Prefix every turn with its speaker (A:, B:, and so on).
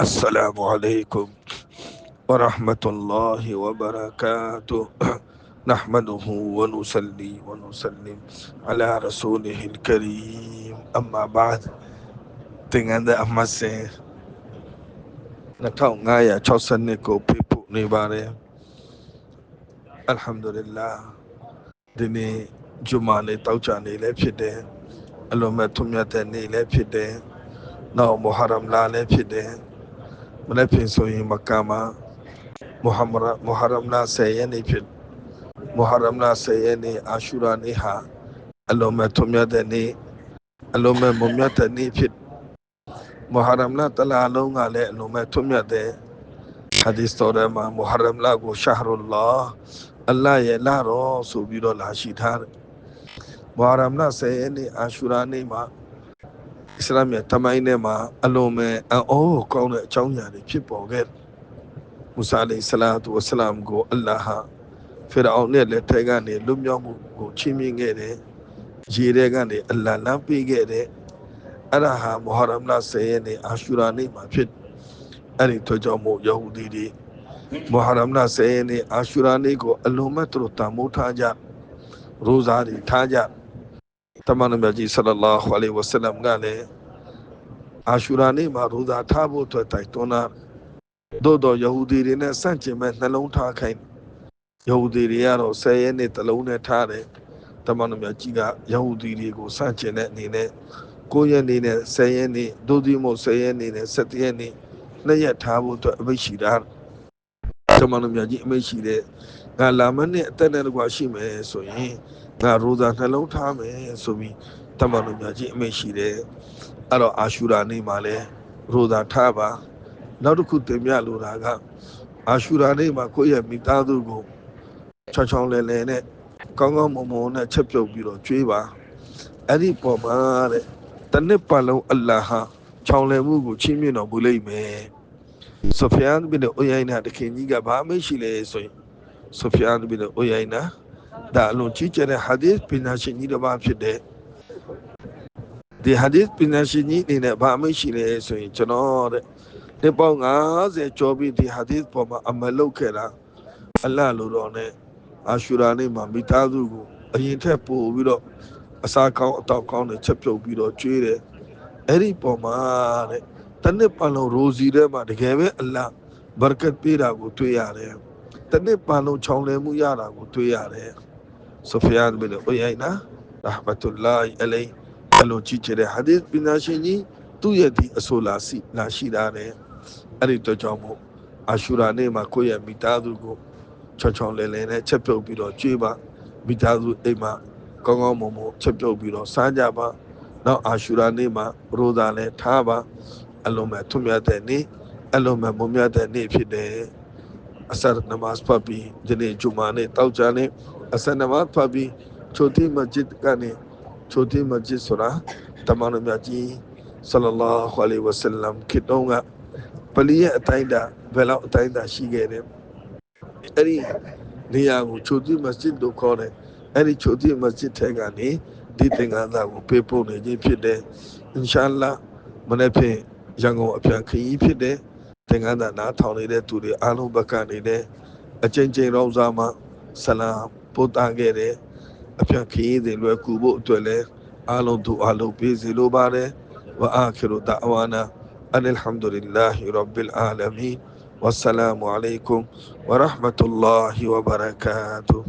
A: السلام عليكم ورحمة الله وبركاته نحمده ونصلي ونسلم على رسوله الكريم أما بعد تنغند أمسي 2562ကိုပြဖို့နေပါတယ်အလ်ဟမ်ဒူလ illah ဒီနေ့ဂျူမာနေ့တောက်ကြနေလည်းဖြစ်တယ်အလုံးမဲ့ထွတ်မြတ်တဲ့နေ့လည်းဖြစ်တယ်နောက်မုဟရမ်လာလည်းဖြစ်တယ် မနေ့ပြင်ဆိုရင်မက္ကာမှာမုဟမ္မရမုဟရမ်လာ10ရက်နေ့ဖြစ်မုဟရမ်လာ10ရက်နေ့အာရှူရာနေ့ဟာအလုံးမဲ့ထွတ်မြတ်တဲ့နေ့အလုံးမဲ့မုံမြတ်တဲ့နေ့ဖြစ်မုဟရမ်လာတလာလုံးကလည်းအလုံးမဲ့ထွတ်မြတ်တဲ့ hadith တော်ထဲမှာမုဟရမ်လာကိုရှာဟ်ရူလာအလ္လာဟ်ရဲ့လာတော်ဆိုပြီးတော့လာရှိထားတယ်မုဟရမ်လာ10ရက်နေ့အာရှူရာနေ့မှာ အစ္စလာမ်ရဲ့တမိုင်းထဲမှာအလုံးမဲ့အော်ကောင်းတဲ့အကြောင်းအရာတွေဖြစ်ပေါ်ခဲ့မူဆာလိဆလာတူဝဆလမ်ကိုအလ္လာဟ်ဖီရအောင်နဲ့လက်ထက်ကနေလွတ်မြောက်မှုကိုချီးမြှင့်ခဲ့တယ်ရေထဲကနေအလ္လာဟ်လမ်းပေးခဲ့တယ်အဲ့ဒါဟာမုဟရမ်လာ10ရက်နေ့အာရှူရာနေ့မှာဖြစ်အဲ့ဒီတို့ကြောင့်မို့ယောဟူဒီတွေမုဟရမ်လာ10ရက်နေ့အာရှူရာနေ့ကိုအလုံးမဲ့သူတို့တန်မိုးထားကြရိုဇာတွေထားကြ တမန်တော်မြတ်ကြီးဆလလာဟူအလိုင်ဝဆလမ်ကလည်းအာရှူရာနေ့မှာရိုဇာထားဖို့အတွက်တိုက်တွန်းတာသို့တော့ယောဟူဒီတွေနဲ့ဆန့်ကျင်မဲ့နှလုံးထားခိုင်းယောဟူဒီတွေကတော့10ရက်နေ့တလုံးနဲ့ထားတယ်တမန်တော်မြတ်ကြီးကယောဟူဒီတွေကိုဆန့်ကျင်တဲ့အနေနဲ့9ရက်နေ့နဲ့10ရက်နေ့ဒုတိယမို့10ရက်နေ့နဲ့17ရက်နေ့နှစ်ရက်ထားဖို့အတွက်အမိတ်ရှိတာတမန်တော်မြတ်ကြီးအမိတ်ရှိတဲ့ငါလာမနဲ့အသက်နဲ့တကွာရှိမယ်ဆိုရင် ငါရိုဇာနှလုံးထားမယ်ဆိုပြီးတမန်တော်မြတ်ကြီးအမိတ်ရှိတယ်အဲ့တော့အာရှူရာနေ့မှာလဲရိုဇာထားပါနောက်တစ်ခုတင်ပြလိုတာကအာရှူရာနေ့မှာကိုယ့်ရဲ့မိသားစုကိုချောင်းချောင်းလဲလဲနဲ့ကောင်းကောင်းမွန်မွန်နဲ့ချက်ပြုတ်ပြီးတော့ကြွေးပါအဲ့ဒီပေါ်မှာတဲ့တနစ်ပတ်လုံးအလ္လာဟ်ချောင်းလဲမှုကိုချီးမြှင့်တော်မူလိမ့်မယ်ဆိုဖီယန်ဘင်အိုယိုင်နာတခင်ကြီးကဘာမှရှိလဲဆိုရင်ဆိုဖီယန်ဘင်အိုယိုင်နာ ဒါအလုံးကြီးကျတဲ့ဟာဒီသ်ပညာရှင်ကြီးတစ်ပါးဖြစ်တဲ့ဒီဟာဒီသ်ပညာရှင်ကြီးအနေနဲ့ဘာမှရှိလဲဆိုရင်ကျွန်တော်တဲ့ဒီပေါင်း90ကျော်ပြီးဒီဟာဒီသ်ပေါ်မှာအမလုတ်ခဲ့တာအလ္လာဟ်လိုတော်နဲ့အာရှူရာနေ့မှာမိသားစုကိုအရင်ထက်ပို့ပြီးတော့အစာကောင်းအတောက်ကောင်းတွေချက်ပြုတ်ပြီးတော့ကျွေးတယ်အဲ့ဒီပေါ်မှာတဲ့တနစ်ပတ်လုံးရိုဇီထဲမှာတကယ်ပဲအလ္လာဟ်ဘာကတ်ပေးတာကိုတွေ့ရတယ်တနစ်ပတ်လုံးချောင်းလဲမှုရတာကိုတွေ့ရတယ် ဆိုဖီယန်ဘင်အိုယိုင်နာရာဟမတ်တူလာအလိုင်အလိုကြည့်ကြတဲ့ဟာဒီသ်ပညာရှင်ကြီးသူ့ရဲ့ဒီအဆိုလာစီလာရှိတာတဲ့အဲ့ဒီတော့ကြောင့်မို့အာရှူရာနေ့မှာကိုယ့်ရဲ့မိသားစုကိုချောချောင်းလဲလဲနဲ့ချက်ပြုတ်ပြီးတော့ကျွေးပါမိသားစုအိမ်မှာကောင်းကောင်းမွန်မွန်ချက်ပြုတ်ပြီးတော့စားကြပါနောက်အာရှူရာနေ့မှာရိုဇာလည်းထားပါအလုံးမဲ့ထွတ်မြတ်တဲ့နေ့အလုံးမဲ့မွန်မြတ်တဲ့နေ့ဖြစ်တယ်အဆရနမတ်ဖတ်ပြီးဒီနေ့ဂျူမာနေ့တောက်ကြနေ့ အဆရနမတ်ဖတ်ပြီးချိုတီမဂျစ်ကနေချိုတီမဂျစ်ဆိုတာတမန်တော်မြတ်ကြီးဆလလာဟူအလိုင်ဝဆလမ်ခေတ်တုန်းကပလီရဲ့အတိုင်းတာဘယ်လောက်အတိုင်းတာရှိခဲ့တယ်အဲ့ဒီနေရာကိုချိုတီမဂျစ်လို့ခေါ်တယ်အဲ့ဒီချိုတီမဂျစ်ထဲကနေဒီသင်္ကန်းသားကိုပေးပို့နေခြင်းဖြစ်တယ်အင်ရှာလာမနေ့ဖြင့်ရန်ကုန်အပြန်ခရီးဖြစ်တယ်သင်္ကန်းသားနားထောင်နေတဲ့သူတွေအားလုံးဘက်ကနေလည်းအချင်းချင်းရောစားမှဆလာ ပို့တာခဲ့တယ်အပြန်ခရီးတွေလွယ်ကူဖို့အတွက်လည်းအားလုံးသူအားလုံးပေးစီလိုပါတယ်ဝအာခိရဒါအဝါနာအလ်ဟမ်ဒူလ illah ရဘ်ဘ်အာလမီ والسلام عليكم ورحمة الله وبركاته